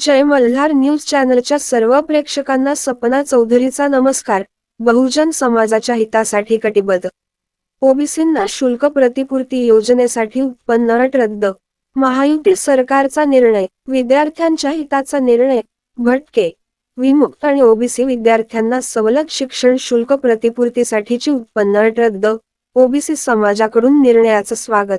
जय Malhar news चॅनलच्या सर्व प्रेक्षकांना सपना चौधरीचा नमस्कार. बहुजन समाजाच्या हितासाठी कटिबद्ध. ओबीसींना शुल्क प्रतिपूर्ती योजनेसाठी उत्पन्न अट रद्द. महायुती सरकारचा निर्णय विद्यार्थ्यांच्या हिताचा निर्णय भटके. विमुक्त आणि ओबीसी विद्यार्थ्यांना सवलत शिक्षण शुल्क प्रतिपूर्तीसाठीची उत्पन्न अट रद्द. ओबीसी समाजाकडून निर्णयाचं स्वागत.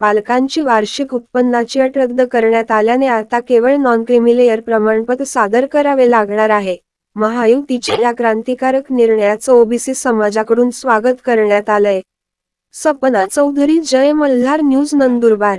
पालकांची वार्षिक उत्पन्नाची अट रद्द करण्यात आल्याने आता केवळ नॉन क्रिमिलेअर प्रमाणपत्र सादर करावे लागणार आहे. महायुतीच्या या क्रांतिकारक निर्णयाचं ओबीसी समाजाकडून स्वागत करण्यात आलंय. सपना चौधरी जय मल्हार न्यूज नंदुरबार.